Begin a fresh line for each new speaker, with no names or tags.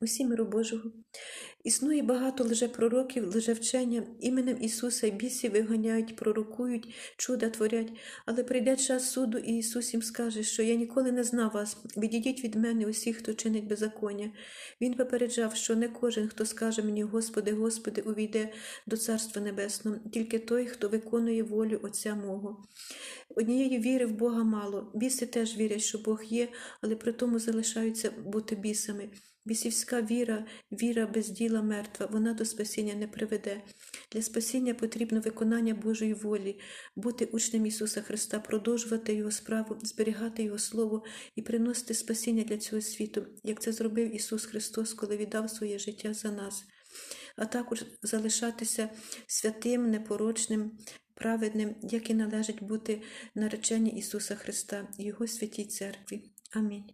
усі миру Божого. Існує багато лжепророків, лжевчення, іменем Ісуса й бісів виганяють, пророкують, чуда творять, але прийде час суду, і Ісус їм скаже, що я ніколи не знав вас, відійдіть від мене усіх, хто чинить беззаконня. Він попереджав, що не кожен, хто скаже мені, Господи, Господи, увійде до Царства Небесного, тільки той, хто виконує волю Отця мого. Однієї віри в Бога мало. Біси теж вірять, що Бог є, але при тому залишаються бути бісами. Бісівська віра, віра без діла мертва, вона до спасіння не приведе. Для спасіння потрібно виконання Божої волі, бути учнем Ісуса Христа, продовжувати Його справу, зберігати Його Слово і приносити спасіння для цього світу, як це зробив Ісус Христос, коли віддав своє життя за нас, а також залишатися святим, непорочним, праведним, як і належить бути нареченні Ісуса Христа, Його святій церкві. Амінь.